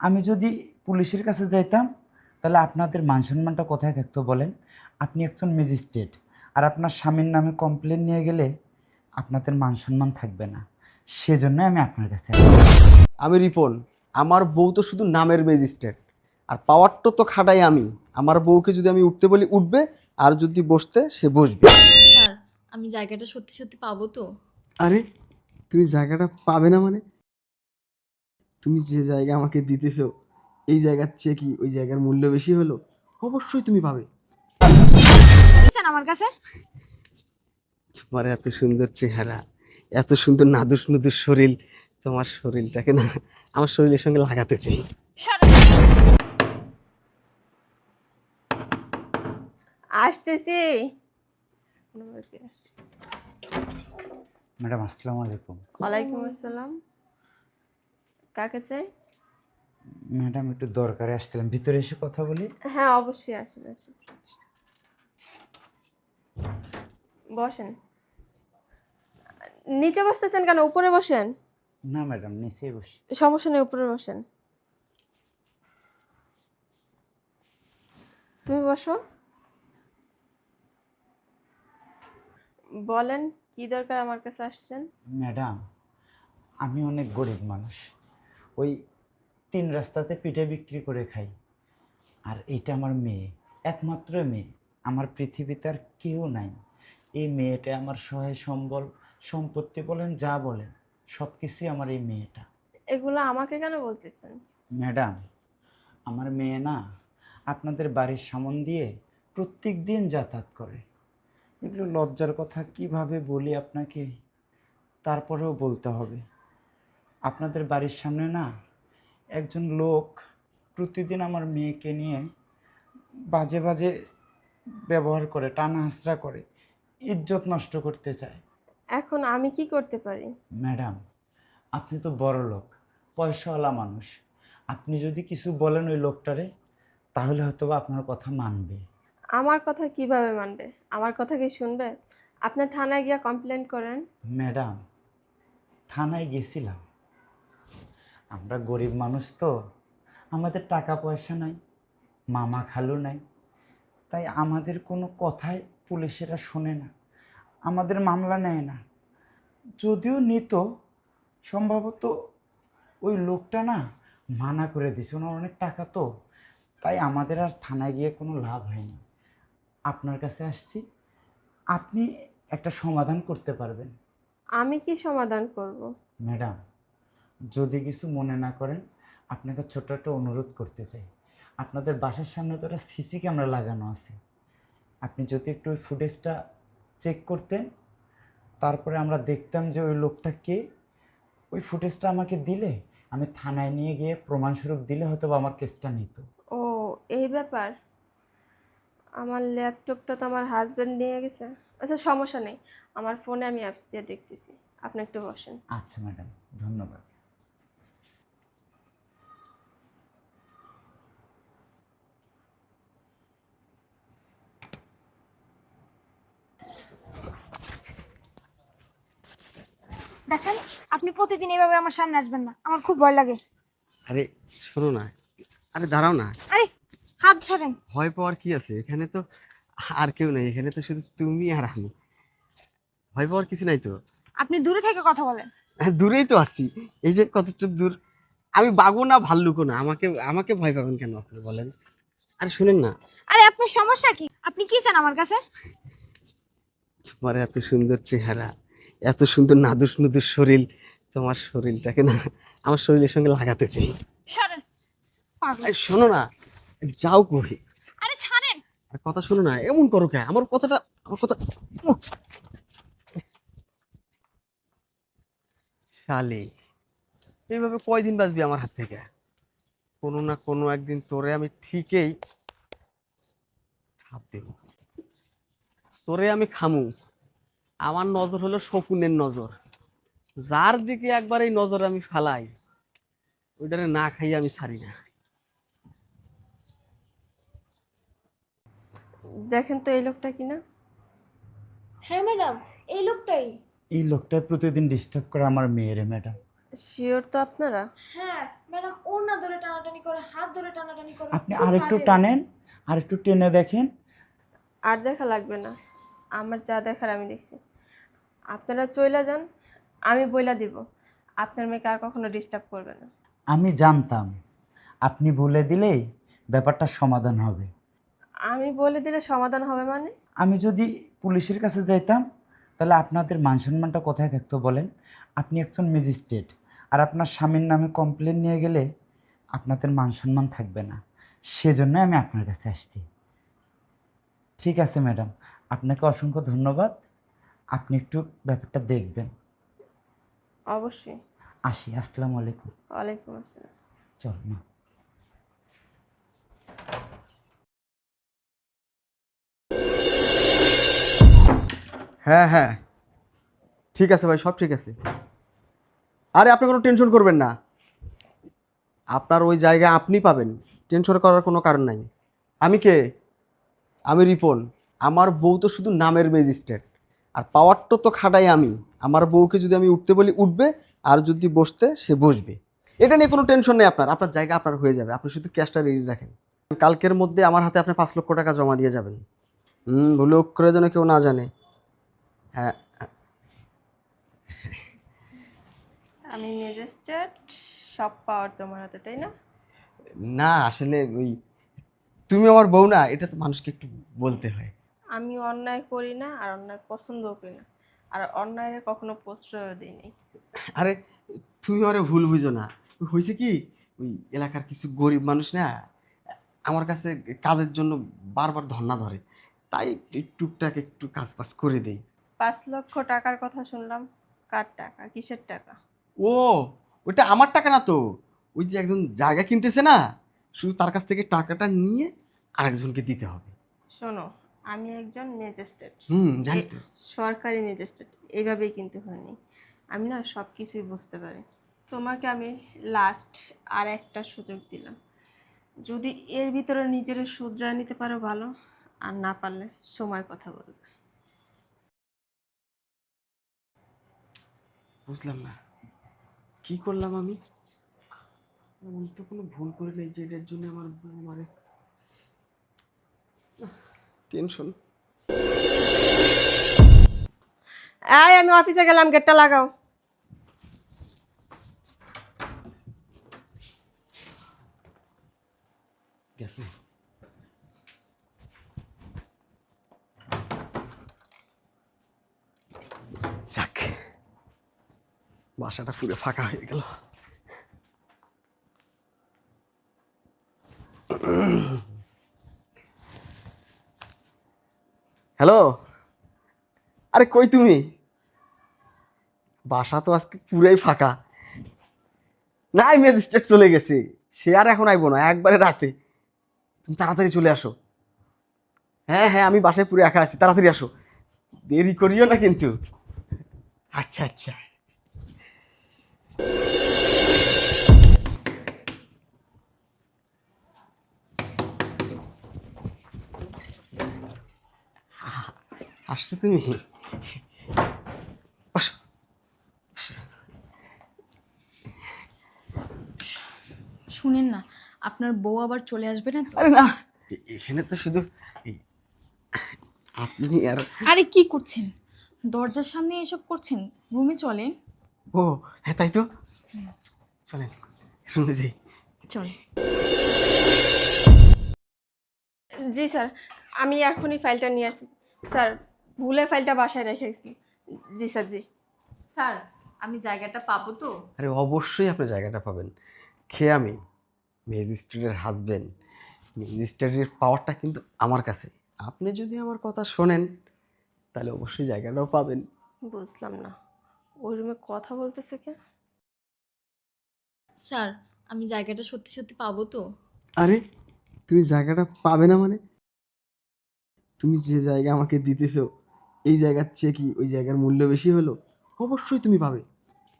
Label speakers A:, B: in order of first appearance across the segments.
A: আমি যদি পুলিশের কাছে যাইতাম তাহলে আপনাদের মান সম্মানটা কোথায় থাকতো বলেন? আপনি একজন ম্যাজিস্ট্রেট আর আপনার স্বামীর নামে কমপ্লেন নিয়ে গেলে আপনাদের মান সম্মান থাকবে না। সেজন্য আমি আপনার কাছে
B: আমি রিপন আমার বউ তো শুধু নামের ম্যাজিস্ট্রেট আর পাওয়ারটা তো খাটাই আমি। আমার বউকে যদি আমি উঠতে বলি উঠবে আর যদি বসতে সে বসবে।
C: স্যার আমি জায়গাটা সত্যি সত্যি পাবো তো?
B: আরে তুমি জায়গাটা পাবে না মানে? তুমি যে জায়গা আমাকে দিতেছ এই জায়গার চেয়ে কি ওই জায়গার মূল্য বেশি হলো? অবশ্যই তুমি পাবে।
D: আমার কাছে?
B: তোমার এত সুন্দর চেহারা এত সুন্দর নাদুস নুদুস শরীর তোমার শরীরটাকে না আমার শরীরের সঙ্গে লাগাতে চাই।
E: আসতেছি।
A: ম্যাডাম আসসালামু আলাইকুম।
E: ওয়ালাইকুম আসসালাম। কাকে চাই?
A: ম্যাডাম একটু দরকারে আসছিলাম। ভিতরে এসে কথা বলি?
E: হ্যাঁ অবশ্যই আসেন আসেন। বসেন। নিচে বসতেছেন কেন? উপরে বসেন।
A: না ম্যাডাম নিচেই বসি।
E: সমস্যা নেই উপরে বসেন। তুমি বসো। বলেন কি দরকার আমার কাছে আসছেন?
A: ম্যাডাম আমি অনেক গরিব মানুষ। ওই তিন রাস্তাতে পিঠে বিক্রি করে খাই। আর এইটা আমার মেয়ে একমাত্র মেয়ে। আমার পৃথিবীতে আর কেউ নাই। এই মেয়েটা আমার সহায় সম্বল সম্পত্তি বলেন যা বলেন সব কিছুই আমার এই মেয়েটা।
E: এগুলো আমাকে কেন বলতেছেন?
A: ম্যাডাম আমার মেয়ে না আপনাদের বাড়ির সামন দিয়ে প্রত্যেক দিন যাতায়াত করে। এগুলো লজ্জার কথা কীভাবে বলি আপনাকে? তারপরেও বলতে হবে। আপনাদের বাড়ির সামনে না একজন লোক প্রতিদিন আমার মেয়েকে নিয়ে বাজে বাজে ব্যবহার করে টানা হাসরা করে ইজ্জত নষ্ট করতে চায়।
E: এখন আমি কি করতে পারি?
A: ম্যাডাম আপনি তো বড় লোক পয়সাওয়ালা মানুষ। আপনি যদি কিছু বলেন ওই লোকটারে তাহলে হয়তো বা আপনার কথা মানবে।
E: আমার কথা কীভাবে মানবে? আমার কথা কি শুনবে? আপনি থানায় গিয়া কমপ্লেন করেন?
A: ম্যাডাম থানায় গেছিলাম। আমরা গরিব মানুষ তো আমাদের টাকা পয়সা নাই মামা খালু নাই তাই আমাদের কোনো কথাই পুলিশেরা শোনে না আমাদের মামলা নেয় না। যদিও নিত সম্ভবত ওই লোকটা না মানা করে দিছে ওনার অনেক টাকা তো তাই আমাদের আর থানায় গিয়ে কোনো লাভ হয়নি। আপনার কাছে আসছি আপনি একটা সমাধান করতে পারবেন।
E: আমি কি সমাধান করব।
A: ম্যাডাম যদি কিছু মনে না করেন আপনাকে ছোট্ট একটা অনুরোধ করতে চাই। আপনাদের বাসার সামনে তো একটা সিসি ক্যামেরা লাগানো আছে। আপনি যদি একটু ওই ফুটেজটা চেক করতেন তারপরে আমরা দেখতাম যে ওই লোকটা কে। ওই ফুটেজটা আমাকে দিলে আমি থানায় নিয়ে গিয়ে প্রমাণস্বরূপ দিলে হয়তো বা আমার কেসটা নিত।
E: ও এই ব্যাপার? আমার ল্যাপটপটা তো আমার হাজব্যান্ড নিয়ে গেছে। আচ্ছা সমস্যা নেই। আমার ফোনে আমি অ্যাপস দিয়ে দেখতেছি। আপনি একটু বসেন।
A: আচ্ছা ম্যাডাম ধন্যবাদ।
D: দেখেন আপনি প্রতিদিন এভাবে আমার সামনে আসবেন না। আমার খুব ভয় লাগে।
B: আরে শোনো না। আরে দাঁড়াও না।
D: আরে হাত ছাড়েন
B: ভয় পাওয়ার কি আছে? এখানে তো আর কেউ নেই। এখানে তো শুধু তুমি আর আমি। ভয় পাওয়ার কিছু নাই তো?
D: আপনি দূরে থেকে কথা বলেন।
B: হ্যাঁ, দূরেই তো আসছি এই যে কতটুকু দূর। আমি বাগো না ভাল্লুকো না। আমাকে আমাকে ভয় পাবেন কেন আপনি বলেন? আরে শুনেন না।
D: আরে আপনার সমস্যা কি? আপনি কি চান আমার কাছে?
B: তোমার এত সুন্দর চেহারা। এত সুন্দর নাদুস নুদুস শরীর তোমার শরীরটাকে না আমার শরীরের সঙ্গে লাগাতে চাই।
D: সরেন। পাগল।
B: শোনো না যাও কই।
D: আরে ছাড়েন।
B: আর কথা শোনো না এমন করো কে? আমার কথাটা আমার কথা শালি এইভাবে কয়দিন বাঁচবি আমার হাত থেকে? কোনো না কোনো একদিন তোরে আমি ঠিকই ঠাপ দেব। তোরে আমি খামু। আমার নজর হলো শকুনের নজর। যার দিকে একবার এই নজর আমি ফালাই ওইটারে না খাইয়ে আমি ছাড়ি না।
E: দেখেন তো এই লোকটা কি না
C: হ্যাঁ ম্যাডাম এই লোকটাই।
A: এই লোকটা প্রতিদিন ডিস্টার্ব করে আমার মেয়েরে ম্যাডাম।
E: শিওর তো আপনারা?
D: হ্যাঁ ম্যাডাম ওর না ধরে টানাটানি করে হাত ধরে টানাটানি করে।
A: আপনি আরেকটু টানেন আর একটু টেনে দেখেন।
E: আর দেখা লাগবে না। আমার যা দেখার আমি দেখছি। আপনারা চইলা যান আমি বইলা দিব। আপনার মেয়েকে আর কখনো ডিস্টার্ব করবে না।
A: আমি জানতাম আপনি বলে দিলেই ব্যাপারটা সমাধান হবে।
E: আমি বলে দিলে সমাধান হবে মানে?
A: আমি যদি পুলিশের কাছে যাইতাম তাহলে আপনাদের মান সম্মানটা কোথায় থাকতো বলেন? আপনি একজন ম্যাজিস্ট্রেট আর আপনার স্বামীর নামে কমপ্লেন নিয়ে গেলে আপনাদের মান সম্মান থাকবে না। সেজন্য আমি আপনার কাছে আসছি। ঠিক আছে ম্যাডাম আপনাকে অসংখ্য ধন্যবাদ। আপনি একটু ব্যাপারটা দেখবেন।
E: অবশ্যই।
A: আসি আসসালামু আলাইকুম।
E: ওয়ালাইকুম আসসালাম।
A: চল না
B: হ্যাঁ হ্যাঁ। ঠিক আছে ভাই সব ঠিক আছে। আরে আপনি কোনো টেনশন করবেন না। আপনার ওই জায়গা আপনি পাবেন। টেনশন করার কোনো কারণ নাই। আমি কে? আমি রিপন। আমার বউ তো শুধু নামের ম্যাজিস্ট্রেট। আর পাওয়ারটা তো খাটাই আমি। আমার বউকে যদি আমি উঠতে বলি উঠবে আর যদি বসতে সে বসবে। এটা নিয়ে কোনো টেনশন নেই আপনার। আপনার জায়গা আপনার হয়ে যাবে। আপনি শুধু ক্যাশটা রেডি রাখেন। কালকের মধ্যে আমার হাতে আপনি পাঁচ লক্ষ টাকা জমা দিয়ে যাবেন। হুম ভুল করে যেন কেউ না জানে। হ্যাঁ
E: আমি ম্যাজিস্ট্রেট সব পাওয়ার তোমার হাতে তাই না?
B: না আসলে ওই তুমি আমার বউ না এটা তো মানুষকে একটু বলতে হয়।
E: আমি অন্যায় করি না আর অন্যায় পছন্দও করি না। আর অন্যায় কখনো প্রশ্রয় দিই নাই।
B: আরে তুমি আরে ভুল বুঝো না। হয়েছে কি ওই এলাকার কিছু গরিব মানুষ না আমার কাছে কাজের জন্য বারবার ধর্না ধরে। তাই টুকটাক একটু কাজ বাজ করে দেই।
E: পাঁচ লক্ষ টাকার কথা শুনলাম। কার টাকা? কিসের টাকা?
B: ও ওটা আমার টাকা না তো। ওই যে একজন জায়গা কিনতেছে না শুধু তার কাছ থেকে টাকাটা নিয়ে আরেকজনকে দিতে হবে।
E: শোনো আমি একজন ম্যাজিস্ট্রেট। সরকারি ম্যাজিস্ট্রেট। এইভাবেই কিন্তু হয়নি। আমি না সব কিছুই বুঝতে পারি। তোমাকে আমি লাস্ট আর একটা সুযোগ দিলাম। যদি এর ভিতরে নিজের শুধরায় নিতে পারো ভালো আর না পারলে সময় কথা বলবে।
B: বুঝলাম না। কি করলাম আমি? এমন তো কোনো ভুল করে নেই যে এটার জন্য আমার আমারে টেনশন।
E: এই আমি অফিসে গেলাম গেটটা লাগাও।
B: গেছে। যাক বাসাটা পুরো ফাঁকা হয়ে গেল। আরে কই তুমি? বাসা তো আজকে পুরাই ফাঁকা। নাই ম্যাজিস্ট্রেট চলে গেছে। সে আর এখন আইবো না, একবারে রাতে। তুমি তাড়াতাড়ি চলে আসো। হ্যাঁ হ্যাঁ আমি বাসায় পুরো একা আছি, তাড়াতাড়ি আসো। দেরি করিও না কিন্তু। আচ্ছা আচ্ছা। আসছো তুমি।
C: শুনেন না আপনার বউ আবার চলে আসবে না তো?
B: আরে না। এ- এখানে তো শুধু এই- আপনি আর
C: আরে কি করছেন? দরজার সামনে এসব করছেন? রুমে চলেন।
B: ও হ্যাঁ তাই তো। চলেন শুনে যাই।
C: চল
E: জি স্যার। আমি এখনই ফাইলটা নিয়ে আসছি। স্যার ভুলে ফাইলটা বাসায় রেখে গেছি জি স্যার জি।
C: স্যার আমি জায়গাটা পাবো তো?
B: আরে অবশ্যই আপনি জায়গাটা পাবেন। খেয়ে আমি ম্যাজিস্ট্রেটের হাজবেন্ড ম্যাজিস্ট্রেটের পাওয়ারটা কিন্তু আমার কাছে। আপনি যদি আমার কথা শোনেন তাহলে অবশ্যই জায়গাটাও পাবেন।
E: বুঝলাম না। ওই রুমে কথা বলতেছে কে?
C: স্যার আমি জায়গাটা সত্যি সত্যি পাবো তো?
B: আরে তুমি জায়গাটা পাবে না মানে? তুমি যে জায়গা আমাকে দিতেছো এই জায়গার চেয়ে কি ওই জায়গার মূল্য বেশি হলো? অবশ্যই তুমি পাবে।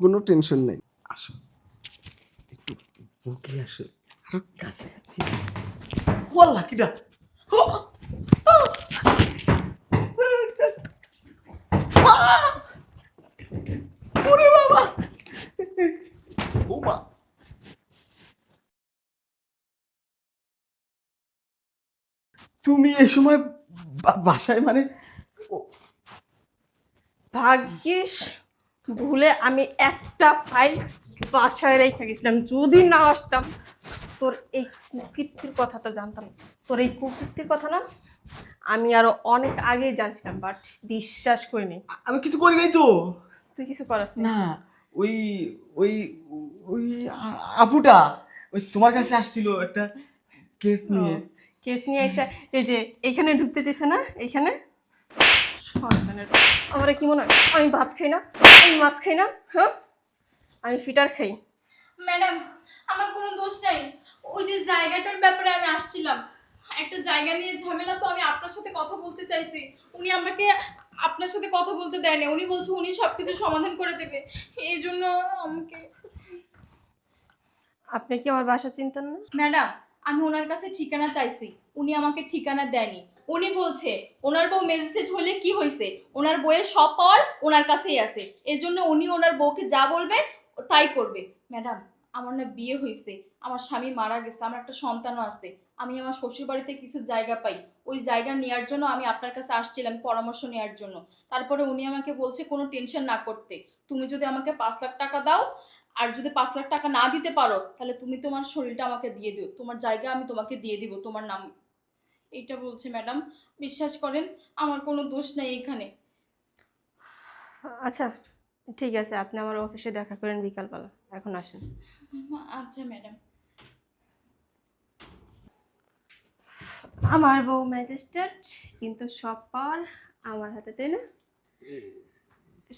B: কোনো টেনশন নেই। আসো। একটু বুকে আসো। আরও কাছে কাছে তুমি এ সময় বাসায় মানে
E: ভাগ্যিস ভুলে আমি একটা ফাইল বাসায় রেখে গেছিলাম। যদি না আসতাম তোর এই কুকীর্তির কথা তো জানতাম। তোর এই কুকীর্তির কথা না আমি আরও অনেক আগেই জানছিলাম বাট বিশ্বাস করিনি।
B: আমি কিছু করি নাই তো।
E: তুই কিছু করাস না।
B: ওই ওই ওই আপুটা ওই তোমার কাছে আসছিল একটা কেস নিয়ে।
E: কেস নিয়ে এসে এই যে এখানে ঢুকতে চেয়েছে না? এখানে। আমার কি মনে হয়? আমি ভাত খাই না আমি মাছ খাই না হ্যাঁ? আমি ফিটার খাই।
C: ম্যাডাম আমার কোনো দোষ নাই। ওই যে জায়গাটার ব্যাপারে আমি আসছিলাম। একটা জায়গা নিয়ে ঝামেলা তো আমি আপনার সাথে কথা বলতে চাইছি। উনি আমাকে আপনার সাথে কথা বলতে দেয়নি উনি বলছে উনি সবকিছু সমাধান করে দেবে। এই জন্য আমাকে
E: আপনি কি আমার বাসা চিনতেন না?
C: ম্যাডাম আমি ওনার কাছে ঠিকানা চাইছি। উনি আমাকে ঠিকানা দেয়নি। উনি বলছে, ওনার বউ ম্যাজিস্ট্রেট হলে কি হয়েছে ওনার বইয়ের সব পাওয়ার ওনার কাছেই আছে। এই জন্য উনি ওনার বউকে যা বলবে, তাই করবে। ম্যাডাম, আমার না বিয়ে হয়েছে আমার স্বামী মারা গেছে, আমার একটা সন্তানও আছে। আমি আমার শ্বশুর বাড়িতে কিছু জায়গা পাই। ওই জায়গা নেওয়ার জন্য আমি আপনার কাছে আসছিলাম পরামর্শ নেওয়ার জন্য। তারপরে উনি আমাকে বলছে, কোনো টেনশন না করতে। তুমি যদি আমাকে পাঁচ লাখ টাকা দাও, আর যদি পাঁচ লাখ টাকা না দিতে পারো, তাহলে তুমি তোমার শরীরটা আমাকে দিয়ে দিও। তোমার জায়গা আমি তোমাকে দিয়ে দিব, তোমার নাম এইটা বলছে ম্যাডাম বিশ্বাস করেন আমার কোনো দোষ নেই এখানে।
E: আচ্ছা ঠিক আছে আপনি আমার অফিসে দেখা করেন বিকালবেলা এখন আসেন।
C: আচ্ছা ম্যাডাম।
E: আমার বউ ম্যাজিস্ট্রেট কিন্তু সব পাওয়ার আমার হাতে তাই না?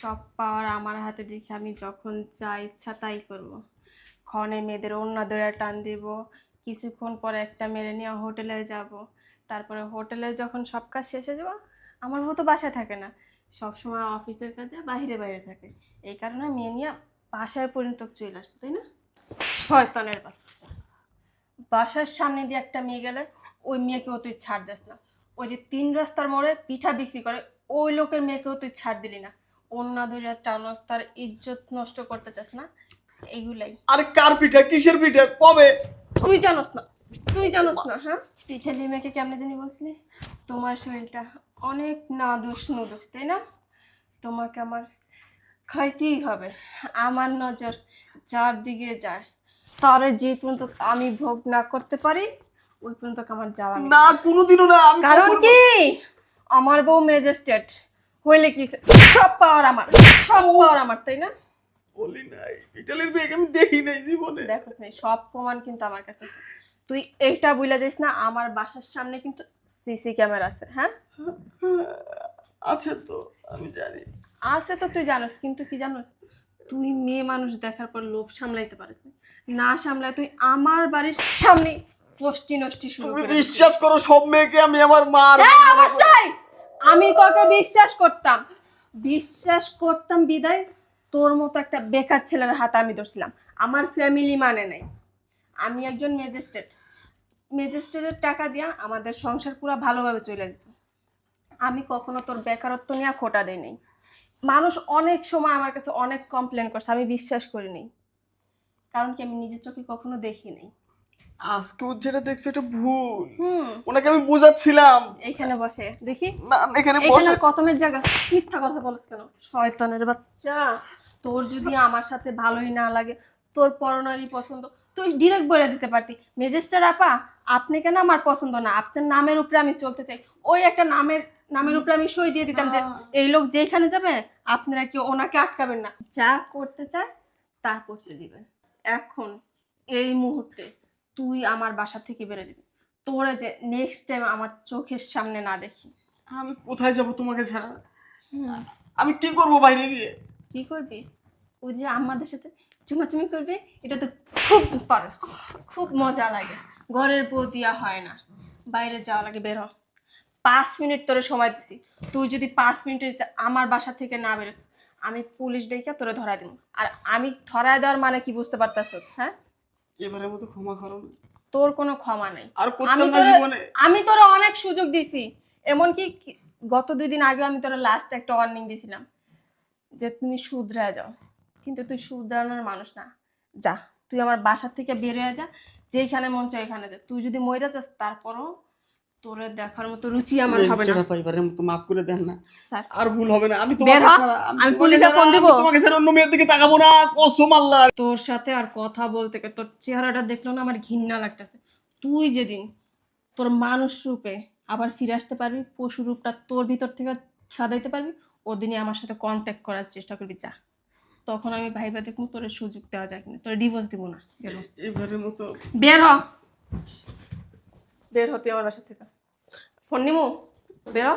E: সব পাওয়ার আমার হাতে দেখে আমি যখন যা ইচ্ছা তাই করব। ক্ষণে মেয়েদের অন্য দৌড়া টান দিব কিছুক্ষণ পরে একটা মেরে নিয়ে হোটেলে যাব। তারপরে হোটেলে যখন সব কাজ শেষ হয়ে যাব আমার বউ তো বাসায় থাকে না। সব সময় অফিসের কাজে বাইরে বাইরে থাকে। এই কারণে মেয়ে নিয়ে বাসায় পর্যন্ত চলে আসব তাই না? শয়তানের বাচ্চা। বাসার সামনে দিয়ে একটা মেয়ে গেলে ওই মেয়েকেও তুই ছাড় দিস না। ওই যে তিন রাস্তার মোড়ে পিঠা বিক্রি করে ওই লোকের মেয়েকেও তুই ছাড় দিলি না। অন্য দুই টাউনস তার ইজ্জত নষ্ট করতে চাস না এইগুলাই
B: আর কার পিঠা? কিসের পিঠা? কবে?
E: তুই জানোস না। তুই জানোস না হ্যাঁ? পিঠে মেয়েকে কেমনে জানি বলছিলি? তোমার শরীরটা অনেক না দোষ নুদোষ তাই না? তোমাকে আমার খাইতেই হবে। আমার নজর যার দিকে যায় তারে যে পর্যন্ত আমি ভোগ না করতে পারি ওই পর্যন্ত আমার যাওয়া।
B: না কোনোদিনও না
E: কারণ কি? আমার বউ ম্যাজিস্ট্রেট হইলে কি সব পাওয়ার আমার সব পাওয়ার আমার তাই না?
B: বলি নাই ইটালির মেয়েকে আমি দেখি নাই জীবনে।
E: দেখো সব প্রমাণ কিন্তু আমার কাছে আছে। তুই এইটা বুঝলা যাইস না আমার বাসার সামনে কিন্তু সিসি ক্যামেরা আছে হ্যাঁ?
B: আছে তো আমি জানি।
E: আছে তো তুই জানোস কিন্তু কি জানোস? তুই মেয়ে মানুষ দেখার পর লোভ সামলাইতে পারিস না। সামলায় তুই আমার বাড়ির সামনে পোস্টি নষ্টি শুরু
B: তুমি বিশ্বাস করো সব মেয়েকে আমি আমার মার
E: হ্যাঁ অবশ্যই! আমি তোকে বিশ্বাস করতাম। বিশ্বাস করতাম বিদায় তোর মতো একটা বেকার ছেলের হাতে আমি ধরছিলাম। আমার ফ্যামিলি মানে নাই। আমি একজন ম্যাজিস্ট্রেট ম্যাজিস্ট্রেটের টাকা দিয়া আমাদের সংসার পুরো ভালোভাবে চলে যেত। আমি কখনো তোর বেকারত্ব নিয়ে খোটা দেই নাই। মানুষ অনেক সময় আমার কাছে অনেক কমপ্লেন করছে আমি বিশ্বাস করি নাই। কারণ কি আমি নিজের চোখে কখনো দেখি নাই।
B: আজকে ও যেটা দেখছ এটা ভুল।
E: হুম।
B: ওনাকে আমি বোঝাচ্ছিলাম।
E: এখানে বসে দেখি।
B: না এখানে
E: এখানে
B: বসে।
E: আর কতমের জায়গা? মিথ্যা কথা বলছ কেন? শয়তানের বাচ্চা তোর যদি আমার সাথে ভালোই না লাগে তোর পরনারই পছন্দ তুই ডিরেক্ট বলে দিতে পারতি। ম্যাজিস্টার আপা আপনি কেন আমার পছন্দ না আপনার নামের উপরে আমি চলতে চাই। ওই একটা নামের নামের উপরে আমি সই দিয়ে দিতাম যে এই লোক যেখানে যাবে আপনারা কি ওনাকে আটকাবেন না। যা করতে চায় তা করতে দিবেন এখন এই মুহূর্তে তুই আমার বাসা থেকে বেরো দিবি। তোরে যে নেক্সট টাইম আমার চোখের সামনে না দেখি।
B: আমি কোথায় যাব তোমাকে ছাড়া? আমি কি করব বাইরে গিয়ে?
E: কি করবি? ওই যে আমাদের সাথে চুমাচুমি করবে এটা তো খুব পারস খুব মজা লাগে। ঘরের বউ দিয়া হয় না। বাইরে যাওয়া লাগে বের হ। পাঁচ মিনিট তোরে সময় দিছি। তুই যদি পাঁচ মিনিটে যা- আমার বাসা থেকে না বেরোস আমি পুলিশ ডেকে তোরে ধরা দিব আর আমি ধরা দেওয়ার মানে কি বুঝতে পারতাস হ্যাঁ?
B: এবারের মতো ক্ষমা করো না।
E: তোর কোনো ক্ষমা নাই।
B: আর
E: আমি
B: করতাম না
E: তোরে
B: জীবনে।
E: আমি তোরে অনেক সুযোগ দিছি। এমনকি কি- গত দুই দিন আগে আমি তোরা লাস্ট একটা ওয়ার্নিং দিছিলাম যে তুমি শুধরা যাও। কিন্তু তুই শুধরানোর মানুষ না। যা তুই আমার বাসা থেকে বের হয়ে যা। যেখানে মন চায় এখানে যা। তুই যদি মরে যাস তারপরও তোরে দেখার মতো রুচি আমার হবে না।
B: মতো মাফ করে দেন না। আর ভুল হবে না। আমি তোমাকে
E: আমি পুলিশে ফোন দিব।
B: তোমাকে ছাড়া অন্য মেয়ের দিকে তাকাবো না। কসম আল্লাহ।
E: তোর সাথে আর কথা বলতে গে তোর চেহারাটা দেখল না আমার ঘৃণা লাগতেছে। তুই যেদিন তোর মানুষ রূপে আবার ফিরে আসতে পারবি পশু রূপটা তোর ভিতর থেকে সাদাইতে পারবি ওদিনই আমার সাথে কন্ট্যাক্ট করার চেষ্টা করবি যা। তখন আমি ভাইবা দেখব তোর সুযোগ দেওয়া যায় কিনা। তোর ডিভোর্স দিব না গেল।
B: এবারের মতো
E: বের হ। বের হতে আমার বাসা থেকে। ফোন নিমু? বের হ।